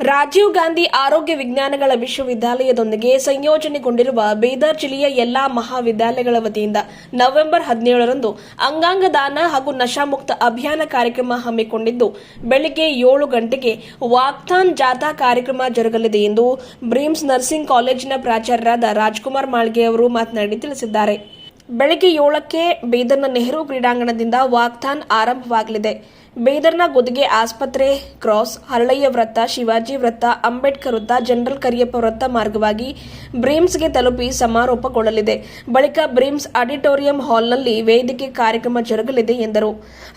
ರಾಜೀವ್ ಗಾಂಧಿ ಆರೋಗ್ಯ ವಿಜ್ಞಾನಗಳ ವಿಶ್ವವಿದ್ಯಾಲಯದೊಂದಿಗೆ ಸಂಯೋಜನೆಗೊಂಡಿರುವ ಬೀದರ್ ಜಿಲ್ಲೆಯ ಎಲ್ಲಾ ಮಹಾವಿದ್ಯಾಲಯಗಳ ವತಿಯಿಂದ ನವೆಂಬರ್ ಹದಿನೇಳರಂದು ಅಂಗಾಂಗ ದಾನ ಹಾಗೂ ನಶಾಮುಕ್ತ ಅಭಿಯಾನ ಕಾರ್ಯಕ್ರಮ ಹಮ್ಮಿಕೊಂಡಿದ್ದು, ಬೆಳಗ್ಗೆ ಏಳು ಗಂಟೆಗೆ ವಾಕ್ಥಾನ್ ಜಾಥಾ ಕಾರ್ಯಕ್ರಮ ಜರುಗಲಿದೆ ಎಂದು ಬ್ರೀಮ್ಸ್ ನರ್ಸಿಂಗ್ ಕಾಲೇಜಿನ ಪ್ರಾಚಾರ್ಯರಾದ ರಾಜ್ಕುಮಾರ್ ಮಾಳ್ಗೆ ಅವರು ಮಾತನಾಡಿ ತಿಳಿಸಿದ್ದಾರೆ. ಬೆಳಗ್ಗೆ ಏಳಕ್ಕೆ ಬೀದರ್ನ ನೆಹರು ಕ್ರೀಡಾಂಗಣದಿಂದ ವಾಕ್ಥಾನ್ ಆರಂಭವಾಗಲಿದೆ. ಬೀದರ್ನ ಗುದ್ಗೆ ಆಸ್ಪತ್ರೆ, ಕ್ರಾಸ್, ಹರಳಯ್ಯ ವೃತ್ತ, ಶಿವಾಜಿ ವೃತ್ತ, ಅಂಬೇಡ್ಕರ್ ವೃತ್ತ, ಜನರಲ್ ಕರಿಯಪ್ಪ ವೃತ್ತ ಮಾರ್ಗವಾಗಿ ಬ್ರೀಮ್ಸ್ಗೆ ತಲುಪಿ ಸಮಾರೋಪಗೊಳ್ಳಲಿದೆ. ಬಳಿಕ ಬ್ರೀಮ್ಸ್ ಆಡಿಟೋರಿಯಂ ಹಾಲ್ನಲ್ಲಿ ವೇದಿಕೆ ಕಾರ್ಯಕ್ರಮ ಜರುಗಲಿದೆ ಎಂದರು.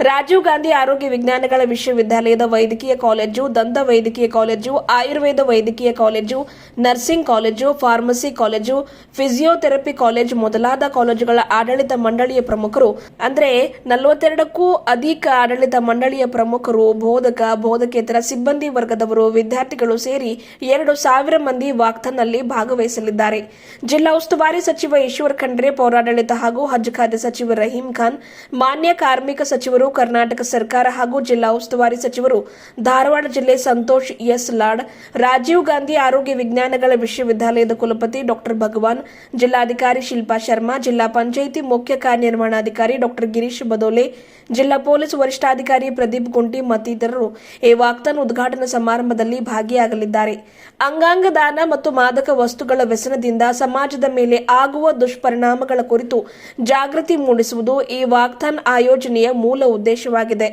ರಾಜೀವ್ ಗಾಂಧಿ ಆರೋಗ್ಯ ವಿಜ್ಞಾನಗಳ ವಿಶ್ವವಿದ್ಯಾಲಯದ ವೈದ್ಯಕೀಯ ಕಾಲೇಜು, ದಂತ ವೈದ್ಯಕೀಯ ಕಾಲೇಜು, ಆಯುರ್ವೇದ ವೈದ್ಯಕೀಯ college, nursing college, pharmacy college, physiotherapy college ಮೊದಲಾದ ಕಾಲೇಜುಗಳ ಆಡಳಿತ ಮಂಡಳಿಯ ಪ್ರಮುಖರು, ಅಂದರೆ ನಲವತ್ತೆರಡಕ್ಕೂ ಅಧಿಕ ಆಡಳಿತ ಮಂಡಳಿಯ ಪ್ರಮುಖರು, ಬೋಧಕ, ಬೋಧಕೇತರ ಸಿಬ್ಬಂದಿ ವರ್ಗದವರು, ವಿದ್ಯಾರ್ಥಿಗಳು ಸೇರಿ ಎರಡು ಸಾವಿರ ಮಂದಿ ವಾಕ್ಥಾನ್ನಲ್ಲಿ ಭಾಗವಹಿಸಲಿದ್ದಾರೆ. ಜಿಲ್ಲಾ ಉಸ್ತುವಾರಿ ಸಚಿವ ಈಶ್ವರ್ ಖಂಡ್ರೆ, ಪೌರಾಡಳಿತ ಹಾಗೂ ಹಜ್ ಖಾತೆ ಸಚಿವ ರಹೀಂ ಖಾನ್, ಮಾನ್ಯ ಕಾರ್ಮಿಕ ಸಚಿವರು ಕರ್ನಾಟಕ ಸರ್ಕಾರ ಹಾಗೂ ಜಿಲ್ಲಾ ಉಸ್ತುವಾರಿ ಸಚಿವರು ಧಾರವಾಡ ಜಿಲ್ಲೆ ಸಂತೋಷ್ ಎಸ್ ಲಾಡ್, ರಾಜೀವ್ ಗಾಂಧಿ ಆರೋಗ್ಯ ವಿಜ್ಞಾನಗಳ ವಿಶ್ವವಿದ್ಯಾಲಯದ ಕುಲಪತಿ ಡಾಕ್ಟರ್ ಭಗವಾನ್, ಜಿಲ್ಲಾಧಿಕಾರಿ ಶಿಲ್ಪಾ ಶರ್ಮಾ, ಜಿಲ್ಲಾ ಪಂಚಾಯಿತಿ ಮುಖ್ಯ ಕಾರ್ಯನಿರ್ವಹಣಾಧಿಕಾರಿ ಡಾಕ್ಟರ್ ಗಿರೀಶ್ ಬದೋಲೆ, ಜಿಲ್ಲಾ ಪೊಲೀಸ್ ವರಿಷ್ಠಾಧಿಕಾರಿ ಪ್ರದೀಪ್ ಗುಂಟಿ ಮತ್ತಿತರರು ಈ ವಾಕ್ತಾನ್ ಉದ್ಘಾಟನಾ ಸಮಾರಂಭದಲ್ಲಿ ಭಾಗಿಯಾಗಲಿದ್ದಾರೆ. ಅಂಗಾಂಗ ದಾನ ಮತ್ತು ಮಾದಕ ವಸ್ತುಗಳ ವ್ಯಸನದಿಂದ ಸಮಾಜದ ಮೇಲೆ ಆಗುವ ದುಷ್ಪರಿಣಾಮಗಳ ಕುರಿತು ಜಾಗೃತಿ ಮೂಡಿಸುವುದು ಈ ವಾಕ್ಥಾನ್ ಆಯೋಜನೆಯ ಮೂಲ ಉದ್ದೇಶವಾಗಿದೆ.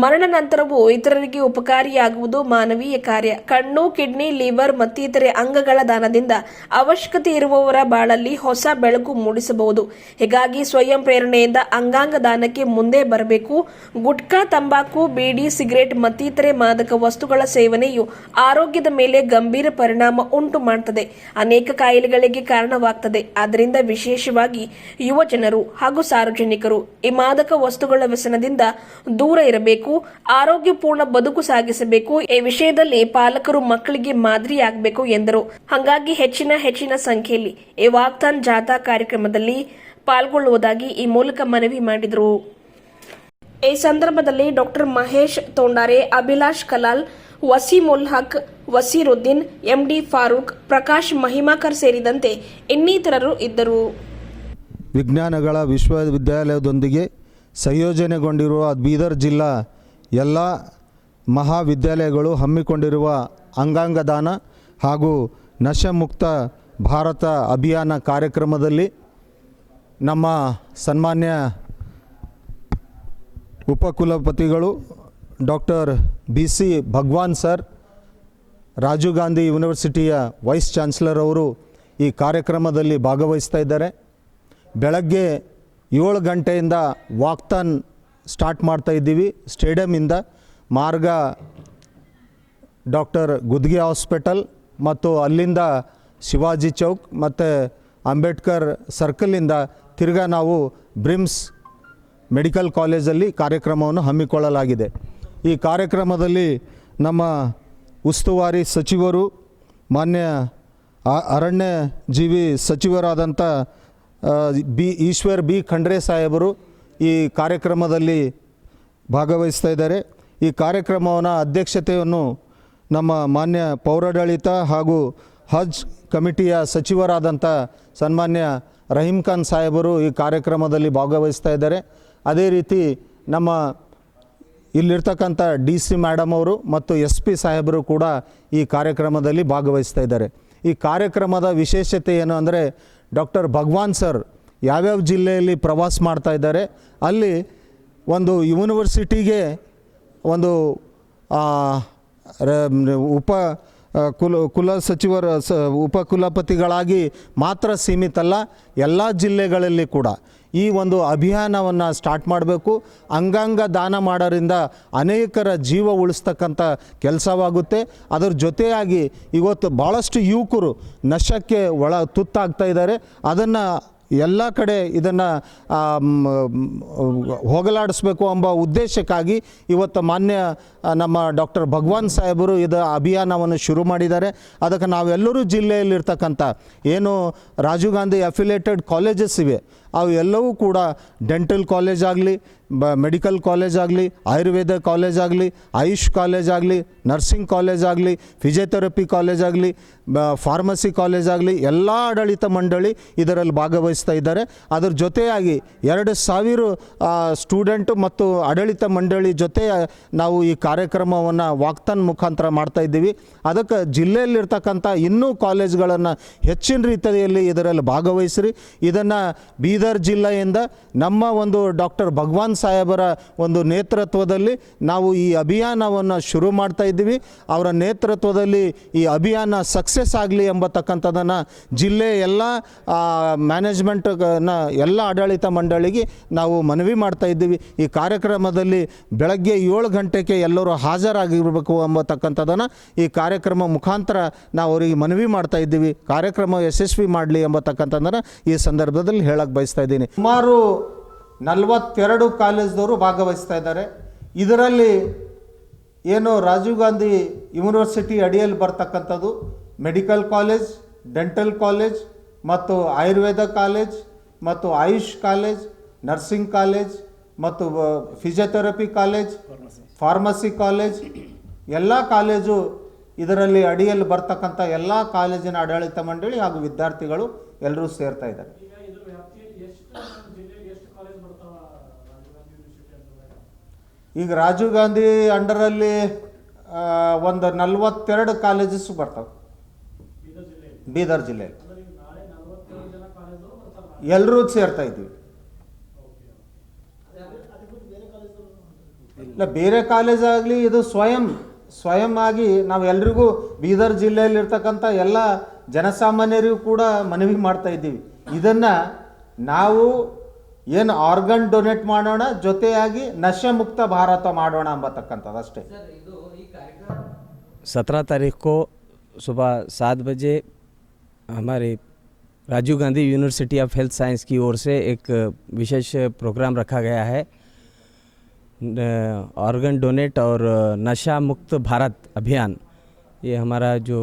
ಮರಣ ನಂತರವೂ ಇತರರಿಗೆ ಉಪಕಾರಿಯಾಗುವುದು ಮಾನವೀಯ ಕಾರ್ಯ. ಕಣ್ಣು, ಕಿಡ್ನಿ, ಲಿವರ್ ಮತ್ತಿತರೆ ಅಂಗಗಳ ದಾನದಿಂದ ಅವಶ್ಯಕತೆ ಇರುವವರ ಬಾಳಲ್ಲಿ ಹೊಸ ಬೆಳಕು ಮೂಡಿಸಬಹುದು. ಹೀಗಾಗಿ ಸ್ವಯಂ ಪ್ರೇರಣೆಯಿಂದ ಅಂಗಾಂಗ ದಾನಕ್ಕೆ ಮುಂದೆ ಬರಬೇಕು. ಗುಟ್ಕಾ, ತಂಬಾಕು ಬೀಡಿ, ಸಿಗರೇಟ್ ಮತ್ತಿತರೆ ಮಾದಕ ವಸ್ತುಗಳ ಸೇವನೆಯು ಆರೋಗ್ಯದ ಮೇಲೆ ಗಂಭೀರ ಪರಿಣಾಮ ಉಂಟು ಮಾಡುತ್ತದೆ ಅನೇಕ ಕಾಯಿಲೆಗಳಿಗೆ ಕಾರಣವಾಗುತ್ತದೆ ಆದ್ದರಿಂದ ವಿಶೇಷವಾಗಿ ಯುವ ಜನರು ಹಾಗೂ ಸಾರ್ವಜನಿಕರು ಈ ಮಾದಕ ವಸ್ತುಗಳ ವ್ಯಸನದಿಂದ ದೂರ ಇರಬೇಕು, ಆರೋಗ್ಯಪೂರ್ಣ ಬದುಕು ಸಾಗಿಸಬೇಕು, ಈ ವಿಷಯದಲ್ಲಿ ಪಾಲಕರು ಮಕ್ಕಳಿಗೆ ಮಾದರಿಯಾಗಬೇಕು ಎಂದರು. ಹಾಗಾಗಿ ಹೆಚ್ಚಿನ ಹೆಚ್ಚಿನ ಸಂಖ್ಯೆಯಲ್ಲಿ ಈ ವಾಕ್ತಾನ್ ಜಾಥಾ ಕಾರ್ಯಕ್ರಮದಲ್ಲಿ ಪಾಲ್ಗೊಳ್ಳುವುದಾಗಿ ಈ ಮೂಲಕ ಮನವಿ ಮಾಡಿದರು. ಈ ಸಂದರ್ಭದಲ್ಲಿ ಡಾಕ್ಟರ್ ಮಹೇಶ್ ತೋಂಡಾರೆ, ಅಭಿಲಾಷ್ ಕಲಾಲ್ ವಸೀಮುಲ್ ಹಕ್ ವಸೀರುದ್ದೀನ್, ಎಂಡಿ ಫಾರೂಕ್, ಪ್ರಕಾಶ್ ಮಹಿಮಾಕರ್ ಸೇರಿದಂತೆ ಇನ್ನಿತರರು ಇದ್ದರು. ವಿಜ್ಞಾನಗಳ ವಿಶ್ವವಿದ್ಯಾಲಯದೊಂದಿಗೆ ಸಂಯೋಜನೆಗೊಂಡಿರುವ ಬೀದರ್ ಜಿಲ್ಲಾ ಎಲ್ಲ ಮಹಾವಿದ್ಯಾಲಯಗಳು ಹಮ್ಮಿಕೊಂಡಿರುವ ಅಂಗಾಂಗ ದಾನ ಹಾಗೂ ನಶಮುಕ್ತ ಭಾರತ ಅಭಿಯಾನ ಕಾರ್ಯಕ್ರಮದಲ್ಲಿ ನಮ್ಮ ಸನ್ಮಾನ್ಯ ಉಪಕುಲಪತಿಗಳು doctor B C Bhagwan sir, Rajiv Gandhi ಯೂನಿವರ್ಸಿಟಿಯ vice chancellor ಅವರು ಈ ಕಾರ್ಯಕ್ರಮದಲ್ಲಿ ಭಾಗವಹಿಸ್ತಾ ಇದ್ದಾರೆ. ಬೆಳಗ್ಗೆ ಏಳು ಗಂಟೆಯಿಂದ ವಾಕ್ತಾನ್ ಸ್ಟಾರ್ಟ್ ಮಾಡ್ತಾ ಇದ್ದೀವಿ. ಸ್ಟೇಡಿಯಮಿಂದ ಮಾರ್ಗ ಡಾಕ್ಟರ್ ಗುದ್ಗಿ ಹಾಸ್ಪಿಟಲ್ ಮತ್ತು ಅಲ್ಲಿಂದ ಶಿವಾಜಿ ಚೌಕ್ ಮತ್ತು ಅಂಬೇಡ್ಕರ್ ಸರ್ಕಲಿಂದ ತಿರ್ಗಾ ನಾವು ಬ್ರಿಮ್ಸ್ ಮೆಡಿಕಲ್ ಕಾಲೇಜಲ್ಲಿ ಕಾರ್ಯಕ್ರಮವನ್ನು ಹಮ್ಮಿಕೊಳ್ಳಲಾಗಿದೆ. ಈ ಕಾರ್ಯಕ್ರಮದಲ್ಲಿ ನಮ್ಮ ಉಸ್ತುವಾರಿ ಸಚಿವರು, ಮಾನ್ಯ ಅರಣ್ಯ ಜೀವಿ ಸಚಿವರಾದಂಥ ಬಿ ಈಶ್ವರ್ ಬಿ ಖಂಡ್ರೆ ಸಾಹೇಬರು ಈ ಕಾರ್ಯಕ್ರಮದಲ್ಲಿ ಭಾಗವಹಿಸ್ತಾ ಇದ್ದಾರೆ. ಈ ಕಾರ್ಯಕ್ರಮವನ್ನು ಅಧ್ಯಕ್ಷತೆಯನ್ನು ನಮ್ಮ ಮಾನ್ಯ ಪೌರಾಡಳಿತ ಹಾಗೂ ಹಜ್ ಕಮಿಟಿಯ ಸಚಿವರಾದಂಥ ಸನ್ಮಾನ್ಯ ರಹೀಂ ಖಾನ್ ಸಾಹೇಬರು ಈ ಕಾರ್ಯಕ್ರಮದಲ್ಲಿ ಭಾಗವಹಿಸ್ತಾ ಇದ್ದಾರೆ. ಅದೇ ರೀತಿ ನಮ್ಮ ಇಲ್ಲಿರ್ತಕ್ಕಂಥ ಡಿ ಸಿ ಮ್ಯಾಡಮ್ ಅವರು ಮತ್ತು ಎಸ್ ಪಿ ಸಾಹೇಬರು ಕೂಡ ಈ ಕಾರ್ಯಕ್ರಮದಲ್ಲಿ ಭಾಗವಹಿಸ್ತಾ ಇದ್ದಾರೆ. ಈ ಕಾರ್ಯಕ್ರಮದ ವಿಶೇಷತೆ ಏನು ಅಂದರೆ ಡಾಕ್ಟರ್ ಭಗವಾನ್ ಸರ್ ಯಾವ್ಯಾವ ಜಿಲ್ಲೆಯಲ್ಲಿ ಪ್ರವಾಸ ಮಾಡ್ತಾ ಇದ್ದಾರೆ, ಅಲ್ಲಿ ಒಂದು ಯೂನಿವರ್ಸಿಟಿಗೆ ಒಂದು ಉಪ ಕುಲ ಕುಲ ಸಚಿವರ ಸ ಉಪಕುಲಪತಿಗಳಾಗಿ ಮಾತ್ರ ಸೀಮಿತ ಅಲ್ಲ ಎಲ್ಲ ಜಿಲ್ಲೆಗಳಲ್ಲಿ ಕೂಡ. ಈ ಒಂದು ಅಭಿಯಾನವನ್ನು ಸ್ಟಾರ್ಟ್ ಮಾಡಬೇಕು. ಅಂಗಾಂಗ ದಾನ ಮಾಡೋರಿಂದ ಅನೇಕರ ಜೀವ ಉಳಿಸ್ತಕ್ಕಂಥ ಕೆಲಸವಾಗುತ್ತೆ. ಅದರ ಜೊತೆಯಾಗಿ ಇವತ್ತು ಭಾಳಷ್ಟು ಯುವಕರು ನಶಕ್ಕೆ ಒಳ ತುತ್ತಾಗ್ತಾ ಇದ್ದಾರೆ. ಅದನ್ನು ಎಲ್ಲ ಕಡೆ ಇದನ್ನು ಹೋಗಲಾಡಿಸ್ಬೇಕು ಎಂಬ ಉದ್ದೇಶಕ್ಕಾಗಿ ಇವತ್ತು ಮಾನ್ಯ ನಮ್ಮ ಡಾಕ್ಟರ್ ಭಗವಾನ್ ಸಾಹೇಬರು ಇದು ಅಭಿಯಾನವನ್ನು ಶುರು ಮಾಡಿದ್ದಾರೆ. ಅದಕ್ಕೆ ನಾವೆಲ್ಲರೂ ಜಿಲ್ಲೆಯಲ್ಲಿರ್ತಕ್ಕಂಥ ಏನು ರಾಜೀವ್ ಗಾಂಧಿ ಅಫಿಲೇಟೆಡ್ ಕಾಲೇಜಸ್ ಇವೆ. ಅವು ಎಲ್ಲವೂ ಕೂಡ ಡೆಂಟಲ್ ಕಾಲೇಜ್ ಆಗಲಿ, ಬ, ಮೆಡಿಕಲ್ ಕಾಲೇಜ್ ಆಗಲಿ, ಆಯುರ್ವೇದ ಕಾಲೇಜ್ ಆಗಲಿ, ಆಯುಷ್ ಕಾಲೇಜ್ ಆಗಲಿ, ನರ್ಸಿಂಗ್ ಕಾಲೇಜ್ ಆಗಲಿ, ಫಿಸಿಯೋಥೆರಪಿ ಕಾಲೇಜ್ ಆಗಲಿ ಫಾರ್ಮಸಿ ಕಾಲೇಜ್ ಆಗಲಿ, ಎಲ್ಲ ಆಡಳಿತ ಮಂಡಳಿ ಇದರಲ್ಲಿ ಭಾಗವಹಿಸ್ತಾ ಇದ್ದಾರೆ. ಅದರ ಜೊತೆಯಾಗಿ ಎರಡು ಸಾವಿರ ಸ್ಟೂಡೆಂಟು ಮತ್ತು ಆಡಳಿತ ಮಂಡಳಿ ಜೊತೆ ನಾವು ಈ ಕಾರ್ಯಕ್ರಮವನ್ನು ವಾಕ್ತನ್ ಮುಖಾಂತರ ಮಾಡ್ತಾ ಇದ್ದೀವಿ. ಅದಕ್ಕೆ ಜಿಲ್ಲೆಯಲ್ಲಿರ್ತಕ್ಕಂಥ ಇನ್ನೂ ಕಾಲೇಜ್ಗಳನ್ನು ಹೆಚ್ಚಿನ ರೀತಿಯಲ್ಲಿ ಇದರಲ್ಲಿ ಭಾಗವಹಿಸ್ರಿ. ಇದನ್ನು ಬೀದರ್ ಜಿಲ್ಲೆಯಿಂದ ನಮ್ಮ ಒಂದು ಡಾಕ್ಟರ್ ಭಗವಾನ್ ಸಾಹೇಬರ ಒಂದು ನೇತೃತ್ವದಲ್ಲಿ ನಾವು ಈ ಅಭಿಯಾನವನ್ನು ಶುರು ಮಾಡ್ತಾ ಇದ್ದೀವಿ. ಅವರ ನೇತೃತ್ವದಲ್ಲಿ ಈ ಅಭಿಯಾನ ಸಕ್ಸಸ್ ಆಗಲಿ ಎಂಬತಕ್ಕಂಥದ್ದನ್ನು ಜಿಲ್ಲೆ ಎಲ್ಲ ಮ್ಯಾನೇಜ್ಮೆಂಟ್ನ ಎಲ್ಲ ಆಡಳಿತ ಮಂಡಳಿಗೆ ನಾವು ಮನವಿ ಮಾಡ್ತಾ ಇದ್ದೀವಿ. ಈ ಕಾರ್ಯಕ್ರಮದಲ್ಲಿ ಬೆಳಗ್ಗೆ ಏಳು ಗಂಟೆಗೆ ಎಲ್ಲರೂ ಹಾಜರಾಗಿರಬೇಕು ಎಂಬತಕ್ಕಂಥದ್ದನ್ನು ಈ ಕಾರ್ಯಕ್ರಮ ಮುಖಾಂತರ ನಾವು ಅವರಿಗೆ ಮನವಿ ಮಾಡ್ತಾ ಇದ್ದೀವಿ. ಕಾರ್ಯಕ್ರಮ ಯಶಸ್ವಿ ಮಾಡಲಿ ಎಂಬತಕ್ಕಂಥದ್ದನ್ನು ಈ ಸಂದರ್ಭದಲ್ಲಿ ಹೇಳಕ್ಕೆ ಬಯಸ್ತಾ ಇದ್ದೀನಿ. ಸುಮಾರು ನಲವತ್ತೆರಡು ಕಾಲೇಜ್ದವರು ಭಾಗವಹಿಸ್ತಾ ಇದ್ದಾರೆ. ಇದರಲ್ಲಿ ಏನು ರಾಜೀವ್ ಗಾಂಧಿ ಯೂನಿವರ್ಸಿಟಿ ಅಡಿಯಲ್ಲಿ ಬರ್ತಕ್ಕಂಥದ್ದು, ಮೆಡಿಕಲ್ ಕಾಲೇಜ್, ಡೆಂಟಲ್ ಕಾಲೇಜ್ ಮತ್ತು ಆಯುರ್ವೇದ ಕಾಲೇಜ್ ಮತ್ತು ಆಯುಷ್ ಕಾಲೇಜ್, ನರ್ಸಿಂಗ್ ಕಾಲೇಜ್ ಮತ್ತು ಫಿಸಿಯೋಥೆರಪಿ ಕಾಲೇಜ್, ಫಾರ್ಮಸಿ ಕಾಲೇಜ್, ಎಲ್ಲ ಕಾಲೇಜು ಇದರಲ್ಲಿ ಅಡಿಯಲ್ಲಿ ಬರ್ತಕ್ಕಂಥ ಎಲ್ಲ ಕಾಲೇಜಿನ ಆಡಳಿತ ಮಂಡಳಿ ಹಾಗೂ ವಿದ್ಯಾರ್ಥಿಗಳು ಎಲ್ಲರೂ ಸೇರ್ತಾ ಇದ್ದಾರೆ. ಈಗ ರಾಜೀವ್ ಗಾಂಧಿ ಅಂಡರಲ್ಲಿ ಒಂದು ನಲವತ್ತೆರಡು ಕಾಲೇಜಸ್ ಬರ್ತವೆ. ಬೀದರ್ ಜಿಲ್ಲೆಯಲ್ಲಿ. ಎಲ್ಲರೂ ಸೇರ್ತಾ ಇದ್ದೀವಿ. ಇಲ್ಲ, ಬೇರೆ ಕಾಲೇಜ್ ಆಗಲಿ ಇದು ಸ್ವಯಂ ಸ್ವಯಂ ಆಗಿ ನಾವು ಎಲ್ರಿಗೂ ಬೀದರ್ ಜಿಲ್ಲೆಯಲ್ಲಿರ್ತಕ್ಕಂಥ ಎಲ್ಲ ಜನಸಾಮಾನ್ಯರಿಗೂ ಕೂಡ ಮನವಿ ಮಾಡ್ತಾ ಇದ್ದೀವಿ. ಇದನ್ನು ನಾವು ಏನು ಆರ್ಗನ್ ಡೊನೇಟ್ ಮಾಡೋಣ ಜೊತೆಯಾಗಿ ನಶೆ ಮುಕ್ತ ಭಾರತ ಮಾಡೋಣ ಎಂಬತಕ್ಕಂಥದ್ದು ಅಷ್ಟೇ सत्रह तारीख को सुबह सात बजे हमारे Rajiv Gandhi university of health science की ओर से एक विशेष प्रोग्राम रखा गया है ऑर्गन डोनेट और नशा मुक्त भारत अभियान ये हमारा जो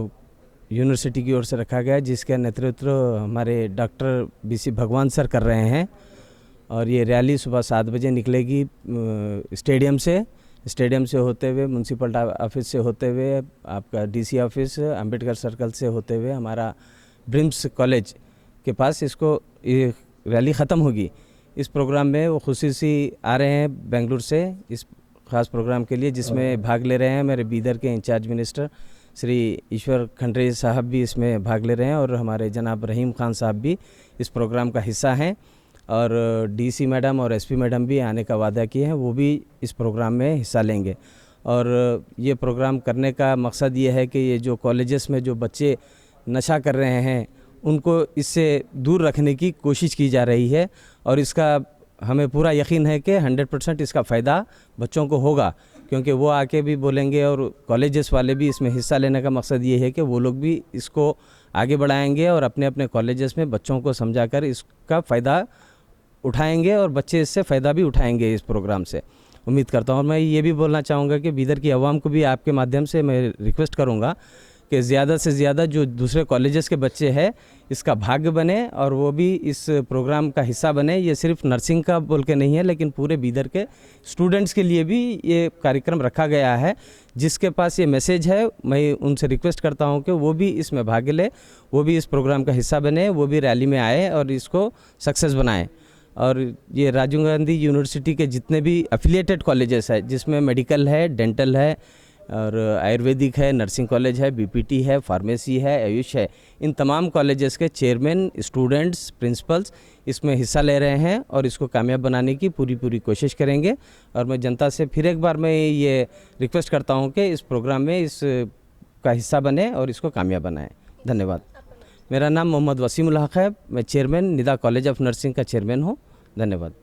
यूनिवर्सिटी की ओर से रखा गया है जिसका नेतृत्व हमारे डॉक्टर बी सी भगवान सर कर रहे हैं और ये रैली सुबह सात बजे निकलेगी स्टेडियम से। स्टेडियम से होते हुए म्यूनसिपल ऑफ़िस से होते हुए आपका डीसी ऑफ़िस अंबेडकर सर्कल से होते हुए हमारा ब्रिम्स कॉलेज के पास इसको ये रैली ख़त्म होगी। इस प्रोग्राम में वो खुशी आ रहे हैं बेंगलुरु से इस खास प्रोग्राम के लिए जिसमें भाग ले रहे हैं मेरे बीदर के इंचार्ज मिनिस्टर श्री ईश्वर खंडरे साहब भी इसमें भाग ले रहे हैं और हमारे जनाब रहीम खान साहब भी इस प्रोग्राम का हिस्सा हैं। और डीसी मैडम और एसपी मैडम भी आने का वादा किए हैं, वो भी इस प्रोग्राम में हिस्सा लेंगे। और ये प्रोग्राम करने का मकसद ये है कि ये जो कॉलेजेस में जो बच्चे नशा कर रहे हैं, उनको इससे दूर रखने की कोशिश की जा रही है और इसका हमें पूरा यकीन है कि 100 परसेंट इसका फ़ायदा बच्चों को होगा, क्योंकि वो आके भी बोलेंगे और कॉलेजेस वाले भी इसमें हिस्सा लेने का मकसद ये है कि वो लोग भी इसको आगे बढ़ाएँगे और अपने अपने कॉलेजेस में बच्चों को समझाकर इसका फ़ायदा उठाएँगे और बच्चे इससे फ़ायदा भी उठाएँगे इस प्रोग्राम से। उम्मीद करता हूँ और मैं ये भी बोलना चाहूँगा कि बीदर की आवाम को भी आपके माध्यम से मैं रिक्वेस्ट करूँगा कि ज़्यादा से ज़्यादा जो दूसरे कॉलेजेस के बच्चे हैं, इसका भाग्य बने और वो भी इस प्रोग्राम का हिस्सा बने। ये सिर्फ़ नर्सिंग का बोल के नहीं है, लेकिन पूरे बीदर के स्टूडेंट्स के लिए भी ये कार्यक्रम रखा गया है। जिसके पास ये मैसेज है, मैं उनसे रिक्वेस्ट करता हूँ कि वो भी इसमें भाग ले, वो भी इस प्रोग्राम का हिस्सा बने, वो भी रैली में आए और इसको सक्सेस बनाएँ। और ये राजीव गांधी यूनिवर्सिटी के जितने भी एफिलिएटेड कॉलेजेस है, जिसमें मेडिकल है डेंटल है और आयुर्वेदिक है नर्सिंग कॉलेज है बीपीटी है फार्मेसी है, आयुष है, इन तमाम कॉलेजेस के चेयरमैन स्टूडेंट्स प्रिंसिपल्स इसमें हिस्सा ले रहे हैं और इसको कामयाब बनाने की पूरी पूरी कोशिश करेंगे। और मैं जनता से फिर एक बार मैं ये रिक्वेस्ट करता हूँ कि इस प्रोग्राम में इस का हिस्सा बने और इसको कामयाब बनाएँ। धन्यवाद। मेरा नाम मोहम्मद वसीम हक है मैं chairman Nida college of nursing का चेयरमैन हूँ। धन्यवाद।